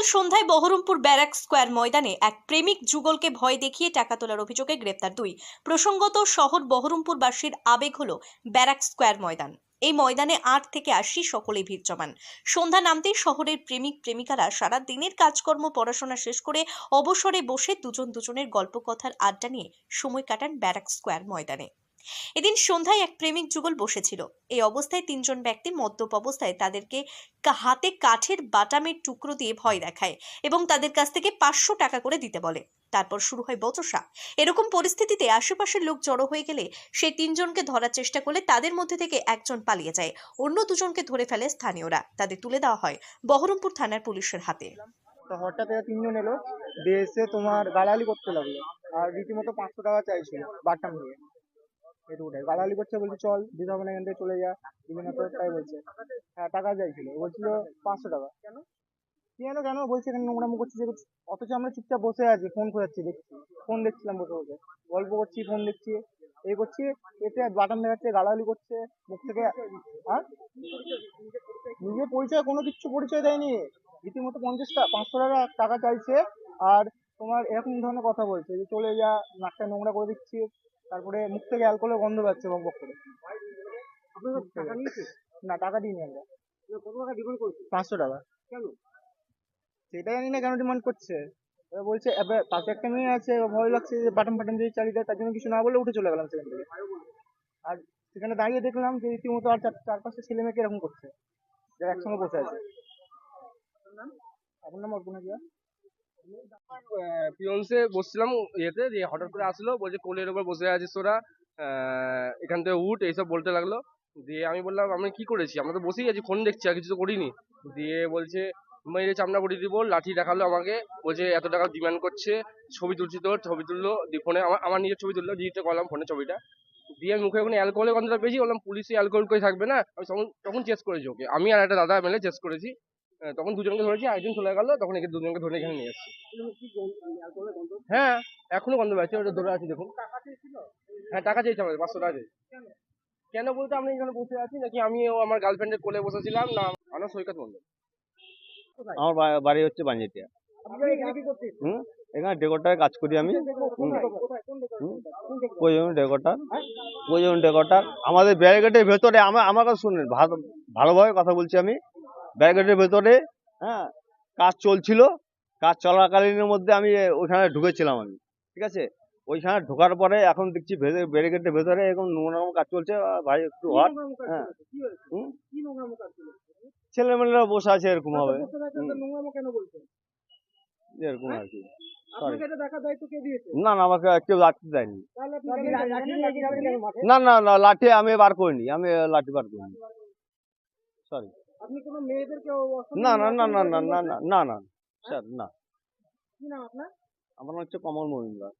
গতকাল সন্ধ্যায় Baharampur barrack square ময়দানে এক প্রেমিক যুগলকে ভয় দেখিয়ে টাকা তোলার অভিযোগে গ্রেপ্তার দুই। প্রসঙ্গত শহর বহরমপুরবাসীর আবেগ হল ব্যারাক স্কোয়ার ময়দান। এই ময়দানে আট থেকে আশি সকলেই ভিড় জমান। সন্ধ্যা নামতেই শহরের প্রেমিক প্রেমিকারা সারা দিনের কাজকর্ম, পড়াশোনা শেষ করে অবসরে বসে দুজন দুজনের গল্প কথার আড্ডা নিয়ে সময় কাটান ব্যারাক স্কোয়ার ময়দানে। এদিন সন্ধ্যায় এক প্রেমিক যুগল বসেছিল। এই অবস্থায় তিনজন ব্যক্তি মদ্যপ অবস্থায় তাদেরকে হাতে কাঠের বাটামের টুকরো দিয়ে ভয় দেখায় এবং তাদের কাছ থেকে পাঁচশো টাকা করে দিতে বলে। তারপর শুরু হয় বচসা। এরকম পরিস্থিতিতে আশেপাশের লোক জড়ো হয়ে গেলে সেই তিনজনকে ধরার চেষ্টা করলে তাদের মধ্যে থেকে একজন পালিয়ে যায়, অন্য দুজনকে ধরে ফেলে স্থানীয়রা। তাদের তুলে দেওয়া হয় বহরমপুর থানার পুলিশের হাতে। হঠাৎ এরা তিনজন এলো, দিয়ে এসে তোমার গালাগালি করতে লাগল। আর রীতিমতো পাঁচশো টাকা চাইছিল বাটাম নিয়ে এটুকুটাই গালাগালি করছে বলছে চল দিতে হবে না এখান থেকে চলে যা। দিবি না তাই বলছে। হ্যাঁ টাকা চাইছিল। বলছিল পাঁচশো টাকা। কেন? কেন কেন? বলছে এখানে নোংরামো করছে যে। অথচ আমরা চুপচাপ বসে আছি ফোন খোঁজাচ্ছি দেখছি। ফোন দেখছিলাম বসে বসে। গল্প করছি ফোন দেখছি এই করছি এতে বাটাম দেখাচ্ছে গালাগালি করছে মুখ থেকে হ্যাঁ? নিজের পরিচয় কোনো কিছু পরিচয় দেয়নি। রীতিমতো পঞ্চাশ টাকা পাঁচশো টাকা টাকা চাইছে আর তোমার এরকম ধরনের কথা বলছে যে চলে যা নাকটা নোংরা করে দিচ্ছি। তারপরে মুখ থেকে অ্যালকোহলের গন্ধ পাচ্ছে বক বক করে না টাকা দিইনি আমরা। কত টাকা ডিমান্ড করছে? পাঁচশো টাকা। কেন? সেটা জানি না কেন ডিমান্ড করছে। এবার বলছে এবার পাশে একটা মেয়ে আছে ভয় লাগছে যে বাটন ফাটন দিয়ে চালিয়ে দেয় তার জন্য কিছু না বলে উঠে চলে গেলাম সেখান থেকে। আর সেখানে দাঁড়িয়ে দেখলাম যে রীতিমতো আর চার চার পাঁচটা ছেলে মেয়েকে এরকম করছে। যারা একসঙ্গে বসে আছে। আপনার নাম? অর্পণা জিয়া পিয়ন্সে বসছিলাম ইয়েতে দিয়ে হঠাৎ করে আসলো, বলছে, কোলের ওপর বসে আছিস তোরা এখান থেকে উঠ, এইসব বলতে লাগল। দিয়ে আমি বললাম, আমি কি করেছি? আমরা তো বসেই আছি, ফোন দেখছি, আর কিছু তো করিনি। দিয়ে বলছে, মেরে চামড়া করে দিব, লাঠি দেখাল আমাকে, বলছে, এত টাকা ডিমান্ড করছে, ছবি তুলছি তোর, ছবি তুললো দিয়ে ফোনে, আমার আমার নিজের ছবি তুললো ডিজিটে করলাম ফোনে ছবিটা। দিয়ে আমি মুখে ওখানে অ্যালকোহলের গন্ধটা পেয়েছি, বললাম, পুলিশে অ্যালকোহল করে থাকবে না? আমি তখন চেস করেছি ওকে। আমি আর একটা দাদা মিলে চেস করেছি। তখন দুজনকে ধরেছি একজন চলে গেল তখন একে দুজনকে ধরে এখানে নিয়ে এসেছি হ্যাঁ এখনও গন্ধ পাচ্ছি ওটা ধরে আছি দেখুন। হ্যাঁ টাকা চেয়েছে আমাদের পাঁচশো টাকা কেন? বলতে আমি এখানে বসে আছি নাকি আমি ও আমার গার্লফ্রেন্ডের কোলে বসেছিলাম না আমার সৈকত মন্ডল আমার বাড়ি হচ্ছে বাঞ্জেটিয়া। হুম? এখানে ডেকোরটারে কাজ করি আমি। প্রয়োজন ডেকোরটার প্রয়োজন আমাদের ব্যারিকেডের ভেতরে আমার আমার কথা শুনুন ভালো ভালোভাবে কথা বলছি আমি। ব্যারিকেডের ভেতরে হ্যাঁ। কাজ চলছিল। কাজ চলাকালীনের মধ্যে আমি ওইখানে ঢুকেছিলাম আমি ঠিক আছে? ওইখানে ঢোকার পরে এখন দেখছি ব্যারিকেডের ভেতরে এখন নোংরা কাজ চলছে। ভাই একটু হট হ্যাঁ। ছেলেমেয়েরা বসে আছে এরকম হবে এরকম আর কি. না না আমাকে কেউ লাঠি দেয়নি। না না না লাঠি আমি বার করিনি আমি লাঠি বার করিনি। সরি আপনি কোনো মেয়েদেরকে না না না না না না না না না স্যার না। কি নাম আপনার? আমার নাম হচ্ছে কমল মজুমদার।